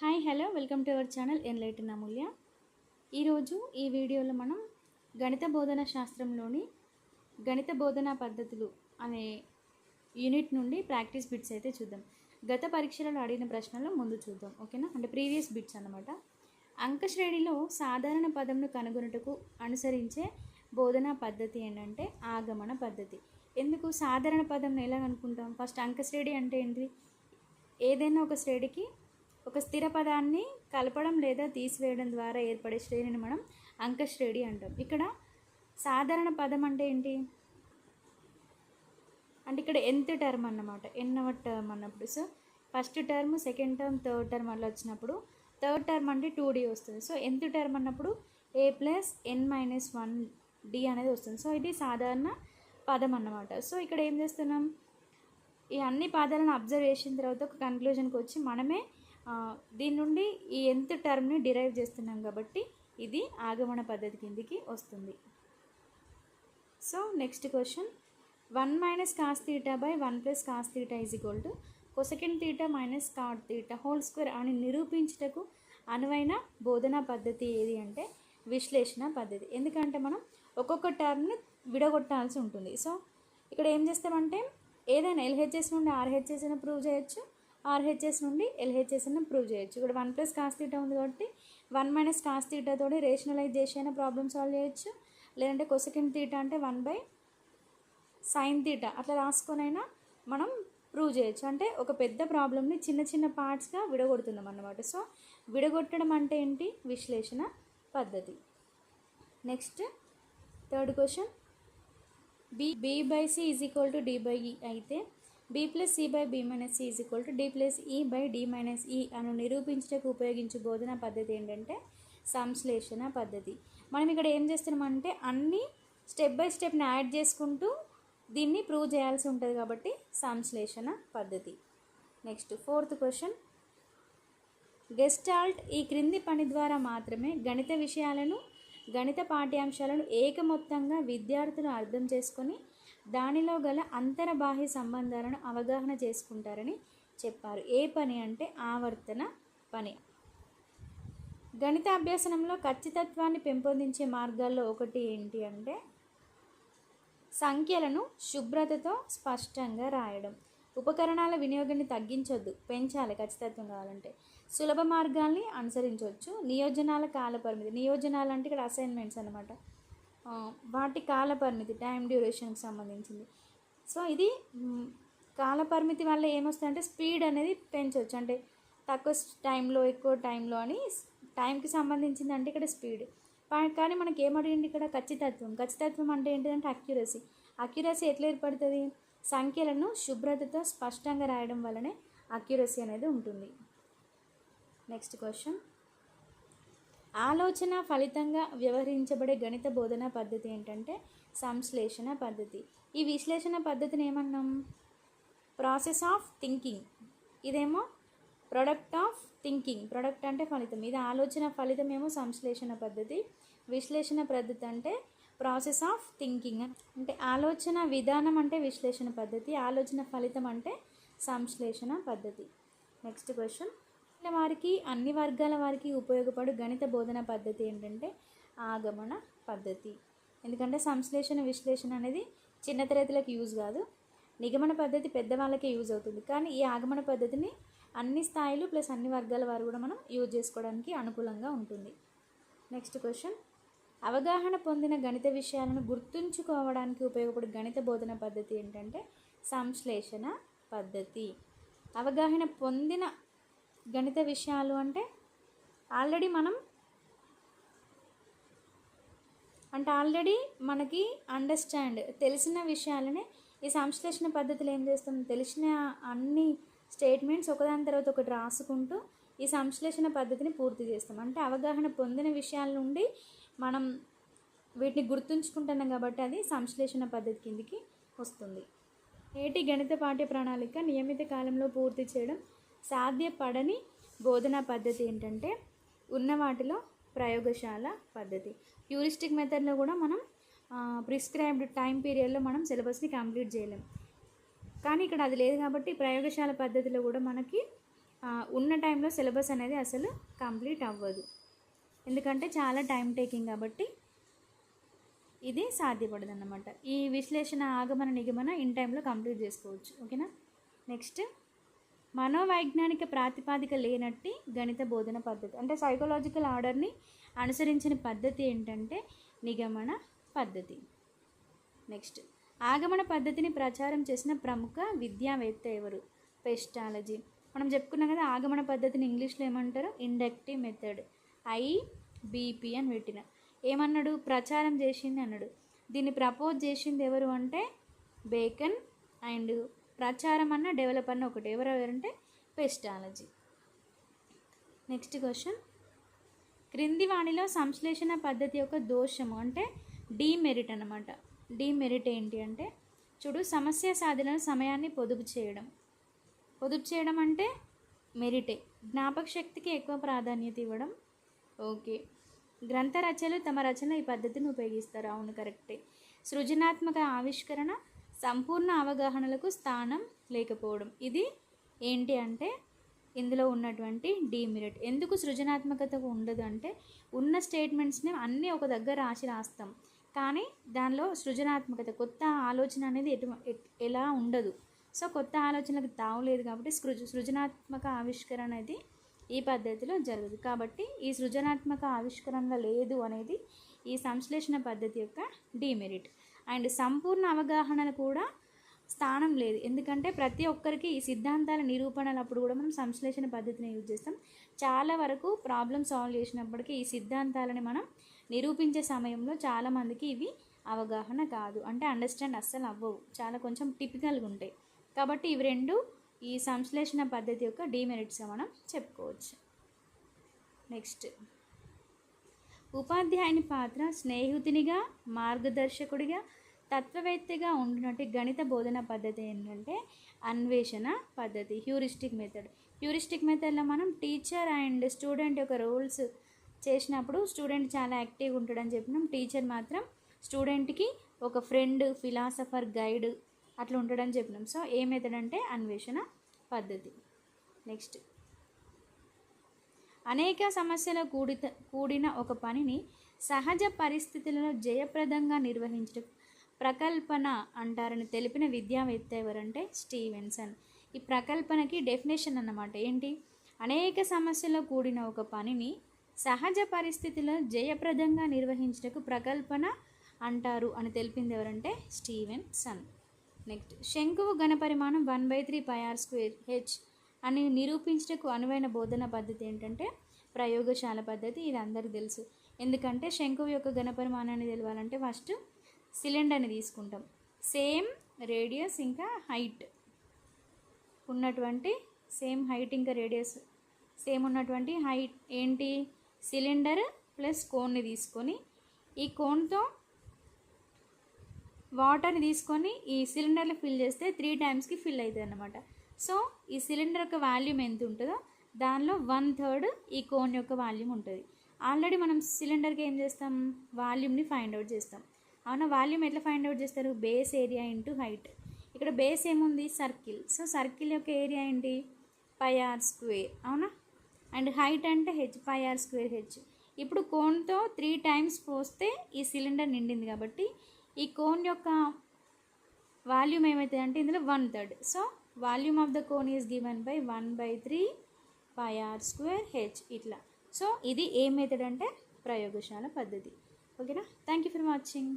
Hi hello. Welcome to our channel enlighten Amulya. ఈరోజు ఈ వీడియోలో మనం గణిత బోధన శాస్త్రంలోని గణిత బోధనా పద్ధతులు అనే యూనిట్ నుండి ప్రాక్టీస్ బిట్స్ అయితే చూద్దాం. గత పరీక్షలలో అడిగిన ప్రశ్నలు ముందు చూద్దాం. ఓకేనా? అంటే ప్రీవియస్ బిట్స్ అన్నమాట. అంక శ్రేణిలో సాధారణ పదంను కనుగొనుటకు అనుసరించే బోధనా పద్ధతి ఏంటంటే ఆగమన పద్ధతి. ఎందుకు? సాధారణ పదంను ఎలా కనుక్కుంటాం? ఫస్ట్ అంక శ్రేణి అంటే ఏంటి ఏదైనా ఒక శ్రేణికి ఒక స్థిర పదాన్ని కలపడం లేదా తీసివేయడం ద్వారా ఏర్పడే శ్రేణిని మనం అంక శ్రేణి అంటాం. ఇక్కడ సాధారణ పదం అంటే ఏంటి? అంటే ఇక్కడ ఎంత టర్మ్ అన్నమాట. ఎన్నవ టర్మ్ అన్నప్పుడు. So first term second term third term అలా వచ్చినప్పుడు థర్డ్ టర్మ్ అంటే టూ డీ వస్తుంది. సో ఎంత టర్మ్ అన్నప్పుడు a plus n minus one d అనేది వస్తుంది. సో ఇది సాధారణ పదం అన్నమాట. సో ఇక్కడ ఏం చేస్తున్నాం? ఈ అన్ని పదాలను అబ్జర్వ్ చేసిన తర్వాత ఒక కన్క్లూజన్కి వచ్చి మనమే దీని నుండి ఈ ఎంత టర్మ్ని డిరైవ్ చేస్తున్నాం కాబట్టి ఇది ఆగమన పద్ధతి కిందికి వస్తుంది. So next question one minus cos theta by one plus cos theta is equal to cosec theta minus cot theta whole square అని నిరూపించుటకు అనువైన బోధనా పద్ధతి ఏది అంటే విశ్లేషణ పద్ధతి. ఎందుకంటే మనం ఒక్కొక్క టర్మ్ని విడగొట్టాల్సి ఉంటుంది. సో ఇక్కడ ఏం చేస్తామంటే ఏదైనా ఎల్హెచ్ఎస్ నుండి ఆర్హెచ్ఎస్ అయినా ప్రూవ్ చేయొచ్చు. ఆర్హెచ్ఎస్ నుండి ఎల్హెచ్ఎస్ అయినా ప్రూవ్ చేయొచ్చు. ఇక్కడ వన్ ప్లస్ కాస్ తీటా ఉంది కాబట్టి వన్ మైనస్ కాస్ తీటాతోటి రేషనలైజ్ చేసి అయినా ప్రాబ్లమ్ సాల్వ్ చేయొచ్చు. లేదంటే కొసకిన్ తీటా అంటే వన్ బై సైన్ తీటా అట్లా రాసుకొనైనా మనం ప్రూవ్ చేయొచ్చు. అంటే ఒక పెద్ద ప్రాబ్లమ్ని చిన్న చిన్న పార్ట్స్గా విడగొడుతున్నాం అన్నమాట. సో విడగొట్టడం అంటే ఏంటి? విశ్లేషణ పద్ధతి. Next third question b b by c is equal to d by e అయితే b plus c by b minus c is equal to d plus e by d minus e అను నిరూపించడానికి ఉపయోగించే బోధన పద్ధతి ఏంటంటే సంశ్లేషణ పద్ధతి. మనం ఇక్కడ ఏం చేస్తున్నామంటే అన్ని స్టెప్ బై స్టెప్ని యాడ్ చేసుకుంటూ దీన్ని ప్రూవ్ చేయాల్సి ఉంటుంది కాబట్టి సంశ్లేషణ పద్ధతి. నెక్స్ట్ ఫోర్త్ క్వశ్చన్ గెస్టాల్ట్ ఈ క్రింది పని ద్వారా మాత్రమే గణిత విషయాలను గణిత పాఠ్యాంశాలను ఏకమొత్తంగా విద్యార్థులు అర్థం చేసుకొని దానిలో గల అంతర్బాహ్య సంబంధాలను అవగాహన చేసుకుంటారని చెప్పారు. ఏ పని అంటే ఆవర్తన పని. గణిత అభ్యసనంలో ఖచ్చితత్వాన్ని పెంపొందించే మార్గాల్లో ఒకటి ఏంటి అంటే సంఖ్యలను శుభ్రతతో స్పష్టంగా రాయడం. ఉపకరణాల వినియోగాన్ని తగ్గించొద్దు పెంచాలి ఖచ్చితత్వం కావాలంటే. సులభ మార్గాల్ని అనుసరించవచ్చు నియోజనాల కాల పరిమితి నియోజనాలు అంటే ఇక్కడ అసైన్మెంట్స్ అనమాట వాటి కాల పరిమితి టైం డ్యూరేషన్కి సంబంధించింది. సో ఇది కాలపరిమితి కాల పరిమితి వల్ల ఏమొస్తుందంటే స్పీడ్ అనేది పెంచవచ్చు అంటే తక్కువ టైంలో ఎక్కువ టైంలో అని టైంకి సంబంధించింది అంటే ఇక్కడ స్పీడ్ కానీ మనకి ఏమడిగింది ఇక్కడ? ఖచ్చితత్వం. ఖచ్చితత్వం అంటే ఏంటిదంటే అక్యురసీ అక్యురసీ ఎట్లా ఏర్పడుతుంది? సంఖ్యలను శుభ్రతతో స్పష్టంగా రాయడం వల్లనే అక్యురసీ అనేది ఉంటుంది. నెక్స్ట్ క్వశ్చన్ ఆలోచన ఫలితంగా వ్యవహరించబడే గణిత బోధనా పద్ధతి ఏంటంటే సంశ్లేషణ పద్ధతి. ఈ విశ్లేషణ పద్ధతిని ఏమన్నాం? Process of thinking. ఇదేమో ప్రొడక్ట్ ఆఫ్ థింకింగ్. ప్రొడక్ట్ అంటే ఫలితం. ఇది ఆలోచన ఫలితం ఏమో సంశ్లేషణ పద్ధతి. విశ్లేషణ పద్ధతి అంటే ప్రాసెస్ ఆఫ్ థింకింగ్. అంటే ఆలోచన విధానం అంటే విశ్లేషణ పద్ధతి. ఆలోచన ఫలితం అంటే సంశ్లేషణ పద్ధతి. Next question. వారికి అన్ని వర్గాల వారికి ఉపయోగపడు గణిత బోధన పద్ధతి ఏంటంటే ఆగమన పద్ధతి. ఎందుకంటే సంశ్లేషణ విశ్లేషణ అనేది చిన్న తరగతులకు యూజ్ కాదు. నిగమన పద్ధతి పెద్దవాళ్ళకే యూజ్ అవుతుంది. కానీ ఈ ఆగమన పద్ధతిని అన్ని స్థాయిలు ప్లస్ అన్ని వర్గాల వారు కూడా మనం యూజ్ చేసుకోవడానికి అనుకూలంగా ఉంటుంది. Next question. అవగాహన పొందిన గణిత విషయాలను గుర్తుంచుకోవడానికి ఉపయోగపడే గణిత బోధన పద్ధతి ఏంటంటే సంశ్లేషణ పద్ధతి. అవగాహన పొందిన గణిత విషయాలు అంటే ఆల్రెడీ మనం అంటే ఆల్రెడీ మనకి అండర్స్టాండ్ తెలిసిన విషయాలనే ఈ సంశ్లేషణ పద్ధతులు ఏం చేస్తాం? తెలిసిన అన్ని స్టేట్మెంట్స్ ఒకదాని తర్వాత ఒకటి రాసుకుంటూ ఈ సంశ్లేషణ పద్ధతిని పూర్తి చేస్తాం. అంటే అవగాహన పొందిన విషయాల నుండి మనం వీటిని గుర్తుంచుకుంటున్నాం కాబట్టి అది సంశ్లేషణ పద్ధతి కిందికి వస్తుంది. నేటి గణిత పాఠ్య ప్రణాళిక నియమిత కాలంలో పూర్తి చేయడం? సాధ్యపడని బోధనా పద్ధతి ఏంటంటే ఉన్న వాటిలో ప్రయోగశాల పద్ధతి. హ్యూరిస్టిక్ మెథడ్లో కూడా మనం ప్రిస్క్రైబ్డ్ టైం పీరియడ్లో మనం సిలబస్ని కంప్లీట్ చేయలేం. కానీ ఇక్కడ అది లేదు కాబట్టి ప్రయోగశాల పద్ధతిలో కూడా మనకి ఉన్న టైంలో సిలబస్ అనేది అసలు కంప్లీట్ అవ్వదు. ఎందుకంటే చాలా టైం టేకింగ్ కాబట్టి ఇది సాధ్యపడదు అన్నమాట ఈ విశ్లేషణ ఆగమన నిగమన ఇన్ టైంలో కంప్లీట్ చేసుకోవచ్చు. ఓకేనా? నెక్స్ట్ మనోవైజ్ఞానిక ప్రాతిపాదిక లేనట్టి గణిత బోధన పద్ధతి అంటే సైకలాజికల్ ఆర్డర్ని అనుసరించిన పద్ధతి ఏంటంటే నిగమన పద్ధతి. నెక్స్ట్ ఆగమన పద్ధతిని ప్రచారం చేసిన ప్రముఖ విద్యావేత్త ఎవరు? పెస్టాలజీ మనం చెప్పుకున్నాం కదా ఆగమన పద్ధతిని ఇంగ్లీష్లో ఏమంటారు? ఇండక్టివ్ మెథడ్ ఐబిపి అని పెట్టిన. ఏమన్నాడు? ప్రచారం చేసింది అన్నాడు. దీన్ని ప్రపోజ్ చేసింది ఎవరు అంటే బేకన్ అండ్ ప్రచారం అన్న డెవలప్ అన్న ఒకటి. ఎవరెవరంటే పెస్టాలజీ నెక్స్ట్ క్వశ్చన్. క్రింది వాణిలో సంశ్లేషణ పద్ధతి యొక్క దోషము అంటే డీమెరిట్ అనమాట డీమెరిట్ ఏంటి అంటే చూడు సమస్య సాధన సమయాన్ని పొదుపు చేయడం. పొదుపు చేయడం అంటే మెరిటే. జ్ఞాపక శక్తికి ఎక్కువ ప్రాధాన్యత ఇవ్వడం. ఓకే. గ్రంథ రచనలు తమ రచనలో ఈ పద్ధతిని ఉపయోగిస్తారు. అవును కరెక్టే. సృజనాత్మక ఆవిష్కరణ సంపూర్ణ అవగాహనలకు స్థానం లేకపోవడం. ఇది ఏంటి అంటే ఇందులో ఉన్నటువంటి డీమిరిట్ ఎందుకు సృజనాత్మకత ఉండదు అంటే ఉన్న స్టేట్మెంట్స్ని అన్నీ ఒక దగ్గర రాసి రాస్తాం. కానీ దానిలో సృజనాత్మకత కొత్త ఆలోచన అనేది ఎటు ఎలా ఉండదు. సో కొత్త ఆలోచనలకు తావులేదు కాబట్టి సృజ సృజనాత్మక ఆవిష్కరణ అనేది ఈ పద్ధతిలో జరగదు. కాబట్టి ఈ సృజనాత్మక ఆవిష్కరణ లేదు అనేది ఈ సంశ్లేషణ పద్ధతి యొక్క డీమెరిట్ అండ్ సంపూర్ణ అవగాహన కూడా స్థానం లేదు. ఎందుకంటే ప్రతి ఒక్కరికి ఈ సిద్ధాంతాల నిరూపణలప్పుడు కూడా మనం సంశ్లేషణ పద్ధతిని యూజ్ చేస్తాం. చాలా వరకు ప్రాబ్లం సాల్వ్ చేసినప్పటికీ ఈ సిద్ధాంతాలని మనం నిరూపించే సమయంలో చాలామందికి ఇవి అవగాహన కాదు. అంటే అండర్స్టాండ్ అస్సలు అవ్వవు. చాలా కొంచెం టిపికల్గా ఉంటాయి. కాబట్టి ఇవి రెండు ఈ సంశ్లేషణ పద్ధతి యొక్క డీమెరిట్స్గా మనం చెప్పుకోవచ్చు. నెక్స్ట్. ఉపాధ్యాయుని పాత్ర స్నేహితునిగా మార్గదర్శకుడిగా తత్వవేత్తగా ఉండినట్టు గణిత బోధన పద్ధతి ఏంటంటే అన్వేషణ పద్ధతి హ్యూరిస్టిక్ మెథడ్. హ్యూరిస్టిక్ మెథడ్లో మనం టీచర్ అండ్ స్టూడెంట్ యొక్క రోల్స్ చేసినప్పుడు స్టూడెంట్ చాలా యాక్టివ్గా ఉంటాడని చెప్పినాం. టీచర్ మాత్రం స్టూడెంట్కి ఒక ఫ్రెండ్ ఫిలాసఫర్ గైడ్ అట్లా ఉంటాడని చెప్పినాం. సో ఏ మెథడ్ అంటే అన్వేషణ పద్ధతి. నెక్స్ట్. అనేక సమస్యల కూడిత కూడిన ఒక పనిని సహజ పరిస్థితులలో జయప్రదంగా నిర్వహించడం ప్రకల్పన అంటారని తెలిపిన విద్యావేత్త ఎవరంటే స్టీవెన్సన్. ఈ ప్రకల్పనకి డెఫినేషన్ అన్నమాట ఏంటి? అనేక సమస్యలు కూడిన ఒక పనిని సహజ పరిస్థితుల్లో జయప్రదంగా నిర్వహించటకు ప్రకల్పన అంటారు అని తెలిపింది ఎవరంటే స్టీవెన్ సన్ నెక్స్ట్ శంకువు ఘనపరిమాణం one by three pi r square h అని నిరూపించటకు అనువైన బోధన పద్ధతి ఏంటంటే ప్రయోగశాల పద్ధతి ఇది అందరికీ తెలుసు. ఎందుకంటే శంకువు యొక్క ఘనపరిమాణాన్ని తెలవాలంటే ఫస్ట్ సిలిండర్ని తీసుకుంటాం. సేమ్ రేడియస్ ఇంకా హైట్ ఉన్నటువంటి సేమ్ హైట్ ఇంకా రేడియస్ సేమ్ ఉన్నటువంటి హైట్ ఏంటి? సిలిండర్ ప్లస్ కోన్ని తీసుకొని ఈ కోన్తో వాటర్ని తీసుకొని ఈ సిలిండర్లో ఫిల్ చేస్తే త్రీ టైమ్స్కి ఫిల్ అవుతుంది అనమాట సో ఈ సిలిండర్ యొక్క వాల్యూమ్ ఎంత ఉంటుందో దానిలో వన్ థర్డ్ ఈ కోన్ యొక్క వాల్యూమ్ ఉంటుంది. ఆల్రెడీ మనం సిలిండర్కి ఏం చేస్తాం? వాల్యూమ్ని ఫైండ్ అవుట్ చేస్తాం. అవునా? వాల్యూమ్ ఎట్లా ఫైండ్ అవుట్ చేస్తారు? Base area into height. ఇక్కడ బేస్ ఏముంది? సర్కిల్. సో సర్కిల్ యొక్క ఏరియా ఏంటి? Pi r square. అవునా? అండ్ హైట్ అంటే h. Pi r square h. ఇప్పుడు కోన్తో త్రీ టైమ్స్ పోస్తే ఈ సిలిండర్ నిండింది కాబట్టి ఈ కోన్ యొక్క వాల్యూమ్ ఏమవుతుంది అంటే ఇందులో one third. So volume of the cone is given by one by three pi r square h ఇట్లా. సో ఇది ఏ మెథడ్ అంటే ప్రయోగశాల పద్ధతి. ఓకేనా? Thank you for watching